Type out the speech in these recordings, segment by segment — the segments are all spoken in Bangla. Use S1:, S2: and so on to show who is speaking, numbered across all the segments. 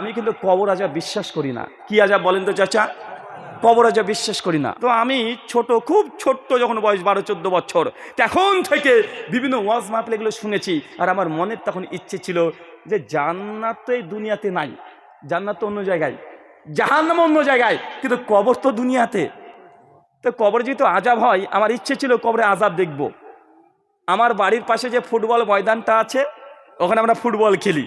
S1: আমি কিন্তু কবর আজা বিশ্বাস করি না। কি আজা বলেন তো চাচা? কবর আজা বিশ্বাস করি না। তো আমি ছোট, খুব ছোট্ট যখন বয়স বারো, চোদ্দ বছর, তখন থেকে বিভিন্ন ওয়াজ মাহফিল এগুলো শুনেছি আর আমার মনের তখন ইচ্ছে ছিল যে জান্নাত তো এই দুনিয়াতে নাই, জান্নাত তো অন্য জায়গায়, জাহান্নাম অন্য জায়গায়, কিন্তু কবর তো দুনিয়াতে। তো কবর যেহেতু আজাব হয়, আমার ইচ্ছে ছিল কবরে আজাব দেখব। আমার বাড়ির পাশে যে ফুটবল ময়দানটা আছে, ওখানে আমরা ফুটবল খেলি।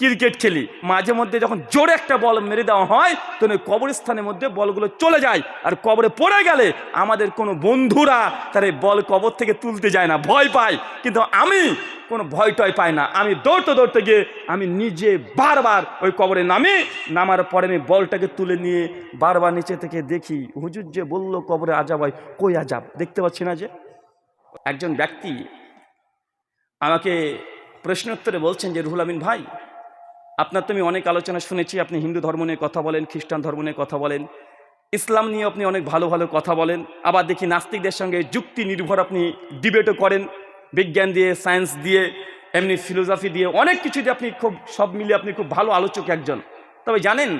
S1: ক্রিকেট খেলি। মাঝে মধ্যে যখন জোরে একটা বল মেরে দেওয়া হয় তখন ওই কবরস্থানের মধ্যে বলগুলো চলে যায়। আর কবরে পড়ে গেলে আমাদের কোনো বন্ধুরা তার বল কবর থেকে তুলতে যায় না, ভয় পায়। কিন্তু আমি কোনো ভয় টয় পাই না। আমি দৌড়তে দৌড়তে গিয়ে আমি নিজে বারবার ওই কবরে নামি। নামার পরে আমি বলটাকে তুলে নিয়ে বারবার নিচে থেকে দেখি, হুজুর যে বলল কবরে আজাব হয়, কই আজাব? দেখতে পাচ্ছি না যে। একজন ব্যক্তি আমাকে প্রশ্নোত্তরে বলছেন যে, রুহুল আমিন ভাই আপনার তুমি অনেক আলোচনা শুনেছি, আপনি হিন্দু ধর্ম নিয়ে কথা বলেন, খ্রিস্টান ধর্ম নিয়ে কথা বলেন, ইসলাম নিয়ে আপনি অনেক ভালো ভালো কথা বলেন, আবার দেখি নাস্তিকদের সঙ্গে যুক্তি নির্ভর আপনি ডিবেটও করেন, বিজ্ঞান দিয়ে, সায়েন্স দিয়ে, এমনি ফিলোসফি দিয়ে, অনেক কিছু দিয়ে আপনি খুব, সব মিলিয়ে আপনি খুব ভালো আলোচক একজন। তবে জানেন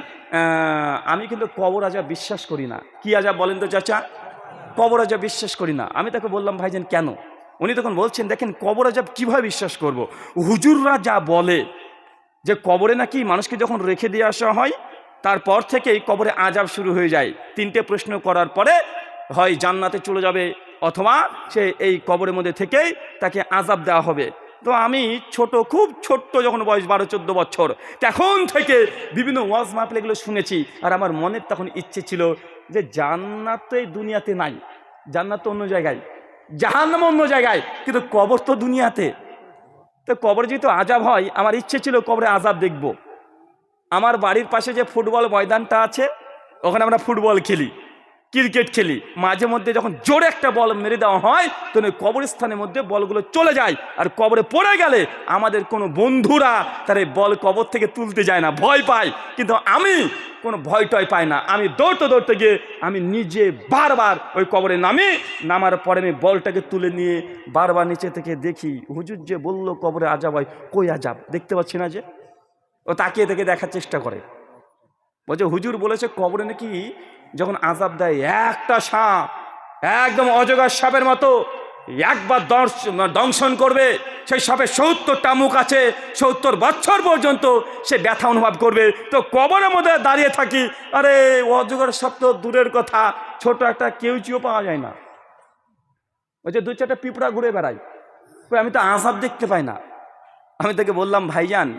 S1: আমি কিন্তু কবর আজা বিশ্বাস করি না। কি আজা বলেন তো চাচা? কবর আজাব বিশ্বাস করি না। আমি তাকে বললাম ভাইজান কেন? উনি তখন বলছেন, দেখেন, কবর আজাব কীভাবে বিশ্বাস করব। হুজুররা যা বলে যে কবরে নাকি মানুষকে যখন রেখে দিয়ে আসা হয়, তারপর থেকেই কবরে আজাব শুরু হয়ে যায়। তিনটে প্রশ্ন করার পরে হয় জান্নাতে চলে যাবে অথবা সে এই কবরের মধ্যে থেকেই তাকে আজাব দেওয়া হবে। তো আমি ছোট, খুব ছোট্ট যখন বয়স বারো, চোদ্দ বছর, তখন থেকে বিভিন্ন ওয়াজ মাহফিল এগুলো শুনেছি। আর আমার মনের তখন ইচ্ছে ছিল যে জান্নাত এই দুনিয়াতে নাই, জান্নাত তো অন্য জায়গায় জাহান্নাম অন্য জায়গায়, কিন্তু কবর তো দুনিয়াতে। তো কবর যেহেতু আজাব হয়, আমার ইচ্ছে ছিল কবরে আজাব দেখব। আমার বাড়ির পাশে যে ফুটবল ময়দানটা আছে, ওখানে আমরা ফুটবল খেলি। ক্রিকেট খেলি। মাঝে মধ্যে যখন জোরে একটা বল মেরে দেওয়া হয় তখন ওই কবরস্থানের মধ্যে বলগুলো চলে যায় আর কবরে পড়ে গেলে আমাদের কোনো বন্ধুরা তার এই বল কবর থেকে তুলতে যায় না, ভয় পায়। কিন্তু আমি কোনো ভয় টয় পাই না। আমি দৌড়তে দৌড়তে গিয়ে আমি নিজে বারবার ওই কবরে নামি, নামার পরে আমি বলটাকে তুলে নিয়ে বারবার নিচে থেকে দেখি, হুজুর যে বলল কবরে আজাব হয়, কই আজাব? দেখতে পাচ্ছি না যে? ও তাকিয়ে থেকে দেখার চেষ্টা করে। বলছে, হুজুর বলেছে কবরে নাকি যখন আজাব দেয়, একটা সাপ, একদম অজগর সাপের মতো, একবার দর্শ- দংশন করবে, সেই সাপের সত্তরটা মুখ আছে, সত্তর বছর পর্যন্ত সে ব্যথা অনুভব করবে। তো কবরের মধ্যে দাঁড়িয়ে থাকি, আরে, অজগর সাপ তো দূরের কথা, ছোট একটা কেউ কেউচিও পাওয়া যায় না। বলছে দু চারটা পিঁপড়া ঘুরে বেড়ায় কই, আমি তো আজাব দেখতে পাই না। আমি তাকে বললাম, ভাইজান,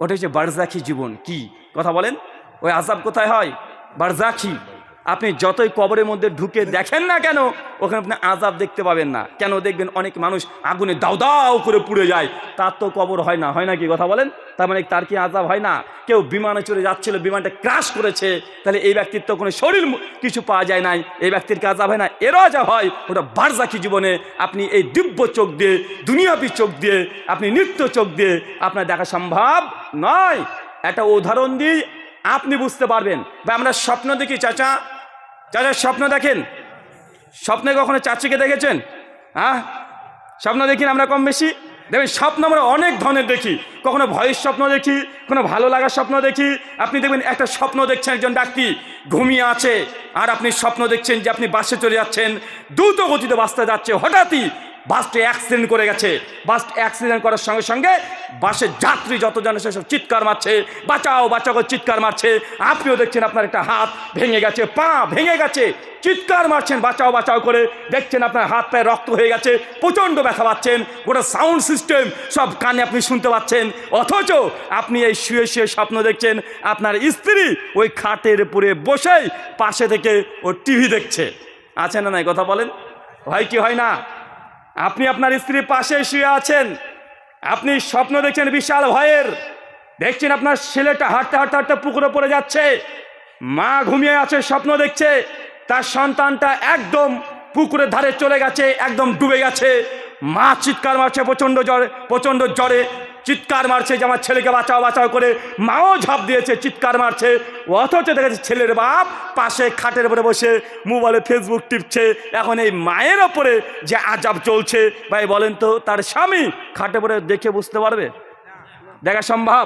S1: ওটা হচ্ছে বারজাখি জীবন। কি? কথা বলেন। ওই আজাব কোথায় হয়? বারজাখি। আপনি যতই কবরের মধ্যে ঢুকে দেখেন না কেন, ওখানে আপনি আজাব দেখতে পাবেন না। কেন দেখবেন অনেক মানুষ আগুনে দাও দাও করে পুড়ে যায়। তার তো কবর হয় না হয় না কি কথা বলেন? তার মানে তার কি আজাব হয় না? কেউ বিমানে চড়ে যাচ্ছিল, বিমানটা ক্রাশ করেছে, তাহলে এই ব্যক্তির তো কোনো শরীর কিছু পাওয়া যায় নাই। এই ব্যক্তির কাজ হয় না? এরও যা হয়, ওটা বারজাকি জীবনে। আপনি এই দিব্য চোখ দিয়ে, দুনিয়াবি চোখ দিয়ে, আপনি নিত্য চোখ দিয়ে আপনার দেখা সম্ভব নয়। একটা উদাহরণ দিই আপনি বুঝতে পারবেন। বা আমরা স্বপ্ন দেখি, চাচা। চাচা, স্বপ্ন দেখেন? স্বপ্নে কখনো চাচিকে দেখেছেন? হ্যাঁ? স্বপ্ন দেখি আমরা কম বেশি? দেখবেন, স্বপ্ন আমরা অনেক ধরনের দেখি। কখনো ভয়ের স্বপ্ন দেখি কোনো ভালো লাগার স্বপ্ন দেখি। আপনি দেখবেন, একটা স্বপ্ন দেখছেন একজন ব্যক্তি ঘুমিয়ে আছে, আর আপনি স্বপ্ন দেখছেন যে আপনি বাসে চলে যাচ্ছেন, দ্রুত গতিতে বাসটা যাচ্ছে, হঠাৎই বাসটি অ্যাক্সিডেন্ট করে গেছে। বাস অ্যাক্সিডেন্ট করার সঙ্গে সঙ্গে বাসের যাত্রী যতজন এসে সব চিৎকার মারছে। বাঁচাও বাঁচাও করে চিৎকার মারছে। আপনিও দেখছেন আপনার একটা হাত ভেঙে গেছে, পা ভেঙে গেছে। চিৎকার মারছেন, বাঁচাও বাঁচাও করে দেখছেন আপনার হাত পায়ে রক্ত হয়ে গেছে, প্রচণ্ড ব্যথা পাচ্ছেন। গোটা সাউন্ড সিস্টেম সব কানে আপনি শুনতে পাচ্ছেন। অথচ আপনি এই শুয়ে শুয়ে স্বপ্ন দেখছেন, আপনার স্ত্রী ওই খাটের উপরে বসেই পাশে থেকে ও টিভি দেখছে। আছে না নাই? কথা বলেন? হয় কি হয় না? আপনি আপনার স্ত্রীর পাশে শুয়ে আছেন। আপনি স্বপ্ন দেখছেন বিশাল ভয়ের। দেখছেন আপনার ছেলেটা হাঁটতে হাঁটতে হাঁটতে পুকুরে পড়ে যাচ্ছে। মা ঘুমিয়ে আছে, স্বপ্ন দেখছে। তার সন্তানটা একদম পুকুরের ধারে চলে গেছে, একদম ডুবে গেছে। মা চিৎকার মারছে প্রচণ্ড জ্বরে প্রচণ্ড জ্বরে। চিৎকার মারছে যে আমার ছেলেকে বাঁচাও বাঁচাও করে মাও ঝাঁপ দিয়েছে, চিৎকার মারছে। অথচ দেখেছে ছেলের বাপ পাশে খাটের উপরে বসে মোবাইলে ফেসবুক টিপছে। এখন এই মায়ের ওপরে যে আজাব চলছে, ভাই বলেন তো, তার স্বামী খাটে পরে দেখে বুঝতে পারবে? দেখা সম্ভব?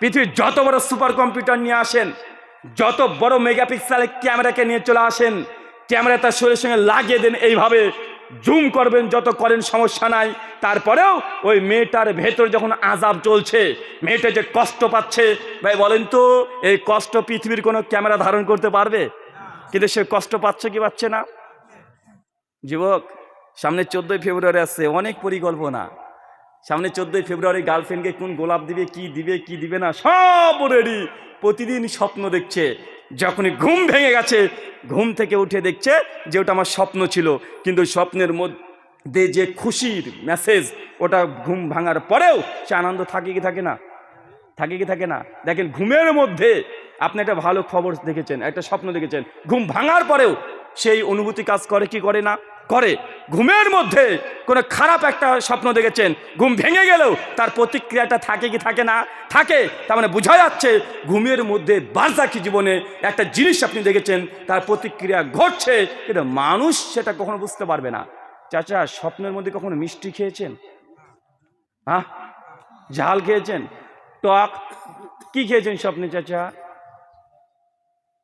S1: পৃথিবীর যত বড় সুপার কম্পিউটার নিয়ে আসেন, যত বড় মেগাপিক্সেলের ক্যামেরাকে নিয়ে চলে আসেন ক্যামেরা তার শরীরের সঙ্গে লাগিয়ে দেন এইভাবে। জুম করবেন, যত করেন সমস্যা নাই। তারপরেও ওই মেয়েটার ভেতর যখন আজাব চলছে, মেয়েটা যে কষ্ট পাচ্ছে, ভাই বলেন তো, এই কষ্ট পৃথিবীর কোনো ক্যামেরা ধারণ করতে পারবে? কিন্তু সে কষ্ট পাচ্ছে কি পাচ্ছে না? যুবক, সামনে চোদ্দোই ফেব্রুয়ারি আসছে, অনেক পরিকল্পনা। সামনে চোদ্দোই ফেব্রুয়ারি গার্লফ্রেন্ডকে কোন গোলাপ দিবে, কি দিবে কি দিবে না, সব রেডি প্রতিদিন স্বপ্ন দেখছে। যখনই ঘুম ভেঙে গেছে, ঘুম থেকে উঠে দেখছে যে ওটা আমার স্বপ্ন ছিল। কিন্তু স্বপ্নের মধ্যে যে খুশির মেসেজ ওটা ঘুম ভাঙার পরেও সে আনন্দ থাকে কি থাকে না? থাকে কি থাকে না? দেখেন ঘুমের মধ্যে আপনি একটা ভালো খবর দেখেছেন, একটা স্বপ্ন দেখেছেন। ঘুম ভাঙার পরেও সেই অনুভূতি কাজ করে কি করে না? করে। ঘুমের মধ্যে কোনো খারাপ একটা স্বপ্ন দেখেছেন, ঘুম ভেঙে গেলেও তার প্রতিক্রিয়াটা থাকে কি থাকে না? থাকে, তার মানে বোঝা যাচ্ছে ঘুমের মধ্যে বারজাকি জীবনে একটা জিনিস আপনি দেখেছেন, তার প্রতিক্রিয়া ঘটছে, কিন্তু মানুষ সেটা কখনো বুঝতে পারবে না। চাচা, স্বপ্নের মধ্যে কখনো মিষ্টি খেয়েছেন? হ্যাঁ? ঝাল খেয়েছেন? টক? কি খেয়েছেন স্বপ্নে চাচা?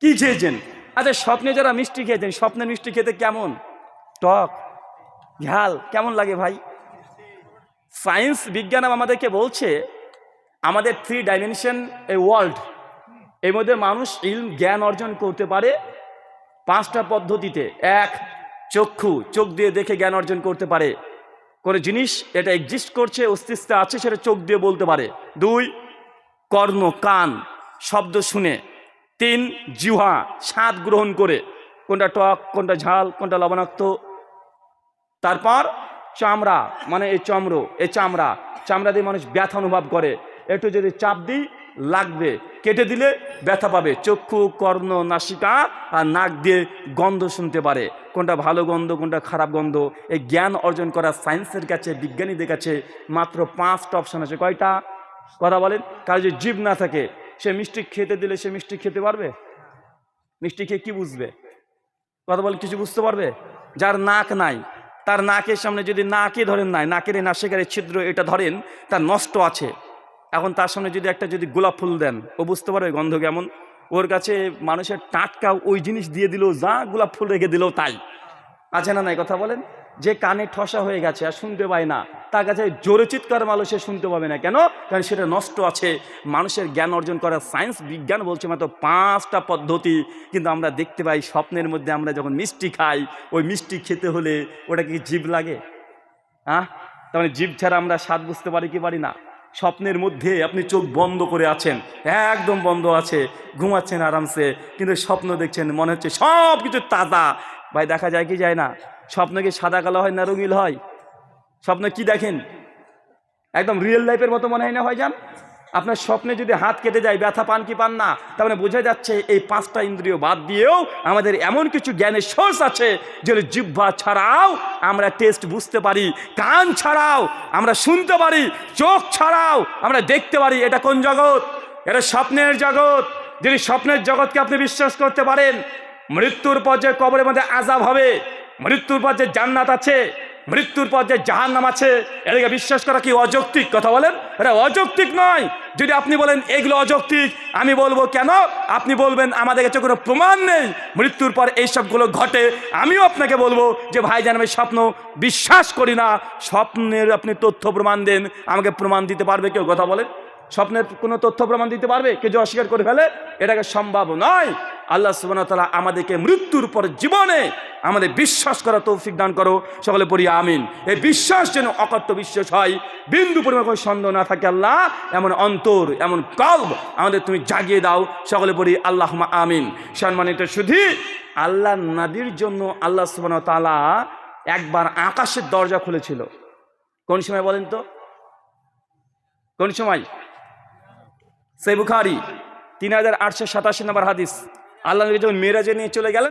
S1: কি খেয়েছেন? আচ্ছা স্বপ্নে যারা মিষ্টি খেয়েছেন, স্বপ্নের মিষ্টি খেতে কেমন? টক, ঝাল, কেমন লাগে ভাই? সায়েন্স বিজ্ঞান আমাদেরকে বলছে, আমাদের থ্রি ডাইমেনশন এ ওয়ার্ল্ড এর মধ্যে মানুষ ইলম, জ্ঞান অর্জন করতে পারে পাঁচটা পদ্ধতিতে। এক, চক্ষু, চোখ দিয়ে দেখে জ্ঞান অর্জন করতে পারে। কোনো জিনিস এটা এক্সিস্ট করছে, অস্তিত্ব আছে, সেটা চোখ দিয়ে বলতে পারে। দুই কর্ণ কান, শব্দ শুনে। তিন, জিহ্বা, স্বাদ গ্রহণ করে। কোনটা টক, কোনটা ঝাল, কোনটা লবণাক্ত তারপর চামড়া মানে এই চমড়ো, এই চামড়া চামড়া দিয়ে মানুষ ব্যথা অনুভব করে। একটু যদি চাপ দিই, লাগবে। কেটে দিলে ব্যথা পাবে। চক্ষু, কর্ণ, নাসিকা আর নাক দিয়ে গন্ধ শুনতে পারে। কোনটা ভালো গন্ধ, কোনটা খারাপ গন্ধ? এই জ্ঞান অর্জন করা সায়েন্সের কাছে, বিজ্ঞানীদের কাছে মাত্র পাঁচটা অপশান আছে। কয়টা? কথা বলেন। কারও যদি জীব না থাকে, সে মিষ্টি খেতে দিলে সে মিষ্টি খেতে পারবে? মিষ্টি খেয়ে কী বুঝবে? কথা বলেন, কিছু বুঝতে পারবে? যার নাক নাই তার নাকের সামনে যদি নাকে ধরেন নাই, নাকের এই এই ছিদ্র এটা ধরেন, তার নষ্ট আছে। এখন তার সামনে যদি একটা যদি গোলাপ ফুল দেন, ও বুঝতে পারে গন্ধ কেমন। ওর কাছে মানুষের টাটকা ওই জিনিস দিয়ে দিল, যা গোলাপ ফুল রেখে দিলেও তাই। আছে না নাই কথা বলেন? যে কানে ঠসা হয়ে গেছে আর শুনতে পায় না। তার কাছে জোরে চিৎকার সে শুনতে পাবে না। কেন? কারণ সেটা নষ্ট আছে। মানুষের জ্ঞান অর্জন করার সায়েন্স বিজ্ঞান বলছে মাত্র পাঁচটা পদ্ধতি। কিন্তু আমরা দেখতে পাই, স্বপ্নের মধ্যে আমরা যখন মিষ্টি খাই, ওই মিষ্টি খেতে হলে ওটা কি জীব লাগে? হ্যাঁ তার মানে জীব ছাড়া আমরা স্বাদ বুঝতে পারি কি পারি না? স্বপ্নের মধ্যে আপনি চোখ বন্ধ করে আছেন। একদম বন্ধ আছে। ঘুমাচ্ছেন আরামসে। কিন্তু স্বপ্ন দেখছেন, মনে হচ্ছে সব কিছু তাজা। ভাই, দেখা যায় কি যায় না? স্বপ্ন কি সাদা কালো হয় না রঙিল হয়? স্বপ্ন কি দেখেন? একদম রিয়েল লাইফের মতো মনে হয় না ভাইজান? আপনার স্বপ্নে যদি হাত কেটে যায়, ব্যথা পান কি পান না, তার মানে বোঝা যাচ্ছে এই পাঁচটা ইন্দ্রিয় বাদ দিয়েও আমাদের এমন কিছু জ্ঞানের সোর্স আছে যে জিহ্বা ছাড়াও আমরা টেস্ট বুঝতে পারি, কান ছাড়াও আমরা শুনতে পারি, চোখ ছাড়াও আমরা দেখতে পারি। এটা কোন জগৎ? এটা স্বপ্নের জগৎ। যদি স্বপ্নের জগৎকে আপনি বিশ্বাস করতে পারেন, মৃত্যুর পর যে কবরের মধ্যে আজাব হবে, মৃত্যুর পর যে জান্নাত আছে মৃত্যুর পর যে জাহান নাম আছে এটাকে বিশ্বাস করা কি অযৌক্তিক কথা বলেন? এটা অযৌক্তিক নয়। যদি আপনি বলেন, এগুলো অযৌক্তিক আমি বলব, কেন? আপনি বলবেন, আমাদের কাছে কোনো প্রমাণ নেই। মৃত্যুর পর এই সবগুলো ঘটে। আমিও আপনাকে বলব যে, ভাইজান, আমি স্বপ্ন বিশ্বাস করি না। স্বপ্নের আপনি তথ্য প্রমাণ দেন। আমাকে প্রমাণ দিতে পারবে কেউ? কথা বলেন। স্বপ্নের কোনো তথ্য প্রমাণ দিতে পারবে? কেউ অস্বীকার করে ফেলে, এটাকে সম্ভব নয়। আল্লাহ সুবাহতালা আমাদেরকে মৃত্যুর পর জীবনে আমাদের বিশ্বাস করা তৌফিক দান করো। সকলে পড়ি আমিন। এই বিশ্বাস যেন অকর্ত বিশ্বাস হয়, বিন্দু পরিমাণ কোনো সন্দেহ না থাকে আল্লাহ। এমন অন্তর, এমন কল্ব আমাদের তুমি জাগিয়ে দাও। সকলে পড়ি আল্লাহ আমিন। সম্মানিত শুধু আল্লাহ নাদির জন্য আল্লাহ সুবাহ তালা একবার আকাশের দরজা খুলেছিল। কোন সময় বলেন তো? কোন সময়? সে বুখারি, তিন হাজার আটশো সাতাশি নম্বর হাদিস। আল্লাহ নবী যখন মেয়েরাজে নিয়ে চলে গেলেন